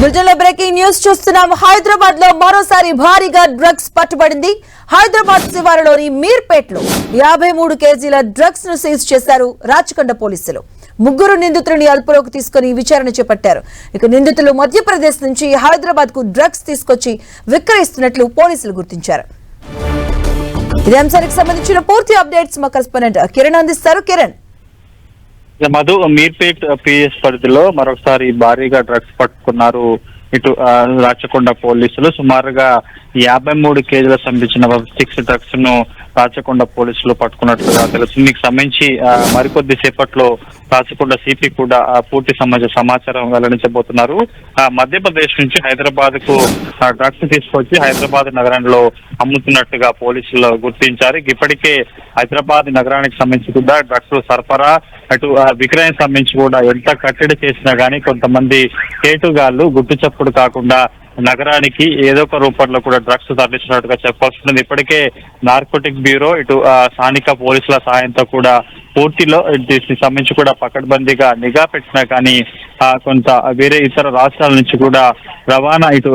బులెటిన్లో breaking news చూస్తున్నాం. హైదరాబాద్లో మరోసారి భారీగా డ్రగ్స్ పట్టుబడింది. హైదరాబాద్ శివారులోని మీర్పేట్లో యాభై మూడు కేజీల డ్రగ్స్ను సీజ్ చేశారు రాచకొండ పోలీసులు. ముగ్గురు నిందితులని అదుపులోకి తీసుకుని విచారణ చేపట్టారు. ఇక నిందితులు మధ్యప్రదేశ్ నుంచి హైదరాబాద్కు డ్రగ్స్ తీసుకొచ్చి విక్రయిస్తున్నట్లు పోలీసులు గుర్తించారు. ఇదే అంశానికి సంబంధించిన పూర్తి అప్డేట్స్ మా కరెస్పాండెంట్ కిరణ్ అందిస్తారు. కిరణ్. మధు మీర్పేట్ పిఎస్ పరిధిలో మరొకసారి భారీగా డ్రగ్స్ పట్టుకున్నారు ఇటు రాచకొండ పోలీసులు. సుమారుగా యాభై మూడు కేజీల సంబంధించిన సిక్స్ డ్రగ్స్ను రాచకొండ పోలీసులు పట్టుకున్నట్లుగా తెలుస్తుంది దీనికి సంబంధించి మరికొద్ది సేపట్లో రాచకొండ సిపి కూడా పూర్తి సంబంధించిన సమాచారం వెల్లడించబోతున్నారు. ఆ, మధ్యప్రదేశ్ నుంచి హైదరాబాద్కు డ్రగ్స్ తీసుకొచ్చి హైదరాబాద్ నగరంలో అమ్ముతున్నట్టుగా పోలీసులు గుర్తించారు. ఇప్పటికే హైదరాబాద్ నగరానికి సంబంధించి కూడా డ్రగ్స్ సరఫరా అటు విక్రయం సంబంధించి కూడా ఎంత కట్టడి చేసినా గానీ కొంతమంది కేటుగాళ్ళు గుట్టు చప్పుడు కాకుండా నగరానికి ఏదో ఒక రూపంలో కూడా డ్రగ్స్ తరలిస్తున్నట్టుగా ఉంటుంది ఇప్పటికే నార్కోటిక్ బ్యూరో ఇటు ఆ, స్థానిక పోలీసుల సహాయంతో కూడా పూర్తిలో దీనికి సంబంధించి కూడా పకడ్బందీగా నిఘా పెట్టినా కానీ కొంత వేరే ఇతర రాష్ట్రాల నుంచి కూడా రవాణా ఇటు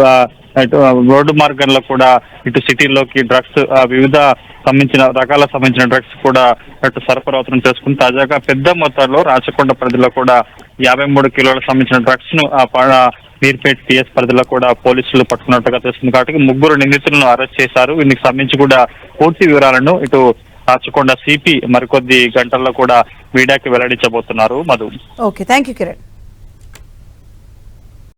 ఇటు రోడ్డు మార్గంలో కూడా ఇటు సిటీలోకి డ్రగ్స్ వివిధ సంబంధించిన రకాల సంబంధించిన డ్రగ్స్ కూడా అటు సరఫరా అవుతుందని చేసుకుని తాజాగా పెద్ద మొత్తంలో రాచకొండ పరిధిలో కూడా యాభై మూడు కిలోలకు సంబంధించిన డ్రగ్స్ను మీర్పేట్ పిఎస్ పరిధిలో కూడా పోలీసులు పట్టుకున్నట్టుగా తెలుస్తుంది. కాబట్టి ముగ్గురు నిందితులను అరెస్ట్ చేశారు. వీటికి సంబంధించి కూడా పూర్తి వివరాలను ఇటు రాచకొండ సిపి మరికొద్ది గంటల్లో కూడా మీడియాకి వెల్లడించబోతున్నారు. Madhu. Okay. Thank you Kiran.